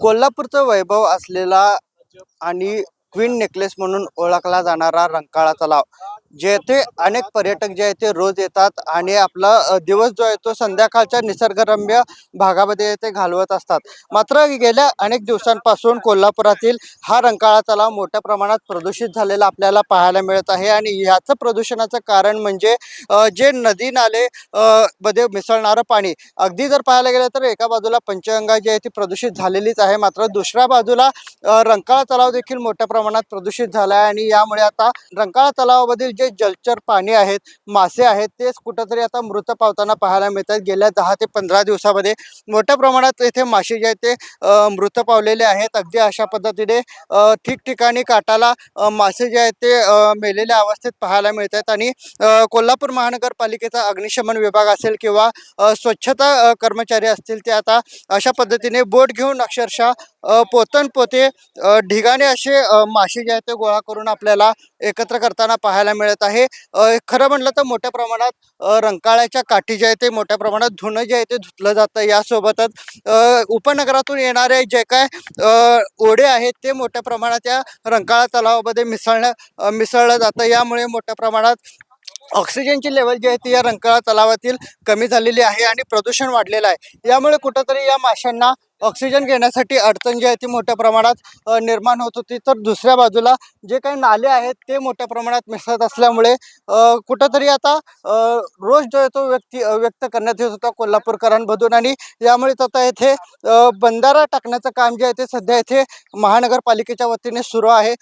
कोल्हापूरचं वैभव असलेला आणि queen necklace म्हणून ओळखला जाणारा रंकाळा तलाव जेथे अनेक पर्यटक जे आहेत ते रोज येतात आणि आपला दिवस जो आहे तो संध्याकाळच्या निसर्गरम्य भागामध्ये ते घालवत असतात. मात्र गेल्या अनेक दिवसांपासून कोल्हापुरातील हा रंकाळा तलाव मोठ्या प्रमाणात प्रदूषित झालेला आपल्याला पाहायला मिळत आहे आणि ह्याचं प्रदूषणाचं कारण म्हणजे जे नदी नाले मध्ये मिसळणारं पाणी. अगदी जर पाहायला गेलं तर एका बाजूला पंचगंगा जी आहे ती प्रदूषित झालेलीच आहे. मात्र दुसऱ्या बाजूला रंकाळा तलाव देखील मोठ्या प्रमाणात प्रदूषित झाला आहे आणि यामुळे आता रंकाळा तलावामधील जे जलचर पाणी आहेत मासे आहेत तेच कुठंतरी आता मृत पावताना पाहायला मिळतात. गेल्या दहा ते पंधरा दिवसामध्ये मोठ्या प्रमाणात येथे मासे जे आहेत ते मृत पावलेले आहेत. अगदी अशा पद्धतीने ठिकठिकाणी काटाला मासे जे आहेत ते मेलेल्या अवस्थेत पाहायला मिळतात. आणि कोल्हापूर महानगरपालिकेचा अग्निशमन विभाग असेल किंवा स्वच्छता कर्मचारी असतील ते आता अशा पद्धतीने बोट घेऊन अक्षरशः पोतन पोते ढिगाने असे मासे जे आहेत ते गोळा करून आपल्याला एकत्र करताना पाहायला मिळत आहे. खरं म्हटलं तर मोठ्या प्रमाणात रंकाळ्याच्या काठी जे आहे ते मोठ्या प्रमाणात धुणं जे आहे ते धुतलं जातं. यासोबतच उपनगरातून येणारे जे काय ओढे आहेत ते मोठ्या प्रमाणात या रंकाळा तलावामध्ये मिसळणं मिसळलं जातं. यामुळे मोठ्या प्रमाणात ऑक्सिजनची लेवल जी आहे ती या रंकाळा तलावातील कमी झालेली आहे आणि प्रदूषण वाढलेलं आहे. यामुळे कुठंतरी या माशांना ऑक्सिजन घेण्यासाठी अडचण जी आहे ती मोठ्या प्रमाणात निर्माण होत होती. तर दुसऱ्या बाजूला जे काही नाले आहेत ते मोठ्या प्रमाणात मिसळत असल्यामुळे कुठंतरी आता रोज जो आहे तो व्यक्ती व्यक्त करण्यात येत होता कोल्हापूरकरांमधून. आणि यामुळेच आता येथे बंधारा टाकण्याचं काम जे आहे ते सध्या येथे महानगरपालिकेच्या वतीने सुरू आहे.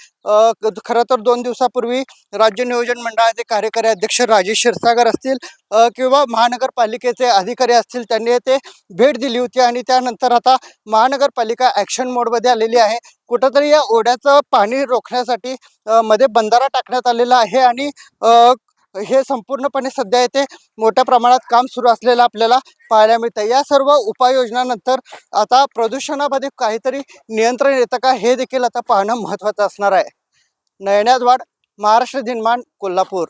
खरं तर दोन दिवसापूर्वी राज्य नियोजन मंडळाचे कार्यकारी अध्यक्ष राजेश क्षीरसागर असतील किंवा महानगरपालिकेचे अधिकारी असतील त्यांनी येथे भेट दिली होती. आणि त्यानंतर आता महानगरपालिका ॲक्शन मोडमध्ये आलेली आहे. कुठंतरी या ओढ्याचं पाणी रोखण्यासाठी मध्ये बंधारा टाकण्यात आलेला आहे आणि हे संपूर्णपणे सध्या येथे मोठ्या प्रमाणात काम सुरू असलेलं आपल्याला पाहायला मिळतं या सर्व उपाययोजनानंतर आता प्रदूषणामध्ये काहीतरी नियंत्रण येतं का हे देखील आता पाहणं महत्त्वाचं असणार आहे. नयनाद वाड महाराष्ट्र दिनमान कोल्हापूर.